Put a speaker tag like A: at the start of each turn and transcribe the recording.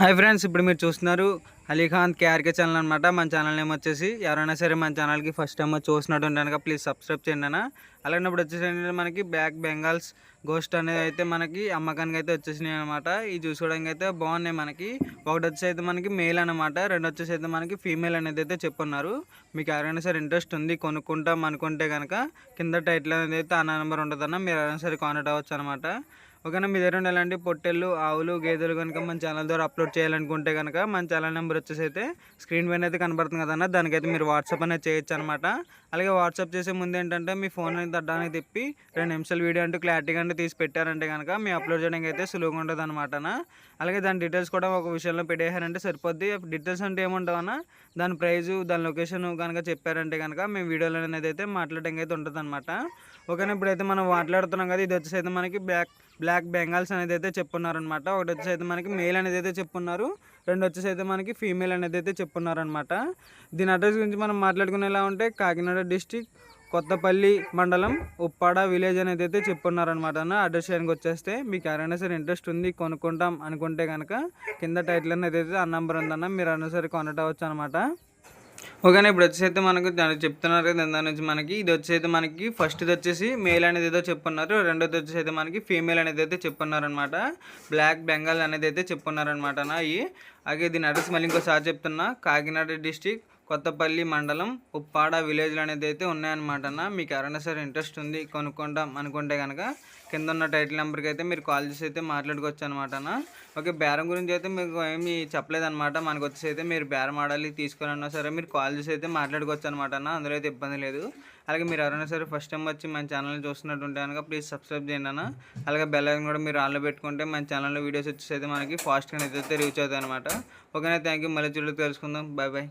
A: Hi friends ఇప్పుడు మీరు చూస్తున్నారు అలీఖాన్ కేఆర్కే ఛానల్ అనమాట మన ఛానల్ నేమ్ వచ్చేసి ఎవరైనా సరే మన ఛానల్కి ఫస్ట్ టైం చూసినట్టు ఉంటాను ప్లీజ్ సబ్స్క్రైబ్ చేయండి అన్న. అలాగే ఇప్పుడు వచ్చేసి మనకి బ్యాక్ బెంగాల్స్ గోస్ట్ అనేది అయితే మనకి అమ్మకానికి అయితే వచ్చేసినాయి అనమాట ఇది చూసుకోవడానికి అయితే బాగున్నాయి మనకి. ఒకటి వచ్చేసి అయితే మనకి మేల్ అనమాట రెండు వచ్చేసి అయితే మనకి ఫీమేల్ అనేది అయితే చెప్పున్నారు. మీకు ఎవరైనా సరే ఇంట్రెస్ట్ ఉంది కొనుక్కుంటాం అనుకుంటే కనుక కింద టైటిల్ అనేది అయితే ఆ నెంబర్ ఉంటుందన్న. మీరు ఎవరైనా సరే కాంటాక్ట్ అవ్వచ్చు అనమాట ఓకేనా మీ దగ్గర ఎలాంటి పొట్టెళ్ళు ఆవులు గేదెలు కనుక మన ఛానల్ ద్వారా అప్లోడ్ చేయాలనుకుంటే కనుక మన ఛానల్ నెంబర్ వచ్చేసి అయితే స్క్రీన్ పైన అయితే కనబడుతుంది కదన్న దానికైతే మీరు వాట్సాప్ అనేది చేయొచ్చు అనమాట అలాగే వాట్సాప్ చేసే ముందు ఏంటంటే మీ ఫోన్ అనేది తడ్డానికి తిప్పి రెండు నిమిషాలు వీడియో అంటూ క్లారిటీగా అంటే తీసి పెట్టారంటే కనుక మీ అప్లోడ్ చేయడానికి అయితే సులువుగా ఉంటుంది అనమాట అలాగే దాని డీటెయిల్స్ కూడా ఒక విషయంలో పెట్టేశారంటే సరిపోద్ది. డీటెయిల్స్ అంటే ఏముంటామన్నా దాని ప్రైజు దాని లొకేషన్ కనుక చెప్పారంటే కనుక మేము వీడియోలో అనేది అయితే మాట్లాడడానికి అయితే ఉంటుంది అనమాట ఓకేనా ఇప్పుడైతే మనం మాట్లాడుతున్నాం కదా ఇది వచ్చేసి అయితే మనకి బ్యాక్ బ్లాక్ బెంగాల్స్ అనేది అయితే చెప్పున్నారనమాట ఒకటి వచ్చేసి అయితే మనకి మేల్ అనేది అయితే చెప్పున్నారు. రెండు వచ్చేసి అయితే మనకి ఫీమేల్ అనేది అయితే చెప్పున్నారనమాట దీని అడ్రస్ గురించి మనం మాట్లాడుకునేలా ఉంటే కాకినాడ డిస్టిక్ కొత్తపల్లి మండలం ఉప్పాడ విలేజ్ అనేది అయితే చెప్పున్నారనమాట అడ్రస్ చేయడానికి వచ్చేస్తే మీకు ఎవరైనా సరే ఇంట్రెస్ట్ ఉంది కొనుక్కుంటాం అనుకుంటే కనుక కింద టైటిల్ అనేది అయితే ఆ నెంబర్ ఉందన్న మీరు అయినా సరే కొనటవచ్చు అనమాట ఓకేనా ఇప్పుడు వచ్చేసి అయితే మనకు చెప్తున్నారు కదా దాని నుంచి మనకి ఇది వచ్చేసి అయితే మనకి ఫస్ట్ది వచ్చేసి మేల్ అనేది ఏదో చెప్పున్నారు రెండోది వచ్చేసి అయితే మనకి ఫీమేల్ అనేది అయితే చెప్పున్నారనమాట బ్లాక్ బెంగాల్ అనేది అయితే చెప్పున్నారనమాట నా అవి అలాగే దీని అడ్రస్ మళ్ళీ ఇంకోసారి చెప్తున్నా. కాకినాడ డిస్టిక్ కొత్తపల్లి మండలం ఉప్పాడ విలేజ్లు అనేది అయితే ఉన్నాయన్నమాట అన్న. మీకు ఎవరైనా సరే ఇంట్రెస్ట్ ఉంది కొనుక్కుంటాం అనుకుంటే కనుక కింద ఉన్న టైటిల్ నెంబర్కి అయితే మీరు కాల్ చేసి అయితే మాట్లాడుకోవచ్చు అనమాట అన్న. ఓకే బేరం గురించి అయితే మీకు ఏమీ చెప్పలేదన్నమాట. మనకు వచ్చేసి అయితే మీరు బేరం ఆడాలి తీసుకోవాలన్నా సరే మీరు కాల్ చేసి అయితే మాట్లాడుకోవచ్చు అనమాట అన్న. అందులో అయితే ఇబ్బంది లేదు. అలాగే మీరు ఎవరైనా సరే ఫస్ట్ టైం వచ్చి మన ఛానల్ చూస్తున్నట్టుంటే కనుక ప్లీజ్ సబ్స్క్రైబ్ చేయండి అన్న. అలాగే బెల్ ఐకన్ కూడా మీరు ఆన్లో పెట్టుకుంటే మన ఛానల్లో వీడియోస్ వచ్చేసి అయితే మనకి ఫాస్ట్గా అయితే రీచ్ అవుతాయి అనమాట ఓకేనా థ్యాంక్ యూ మళ్ళీ చూడలేదు తెలుసుకుందాం. Bye bye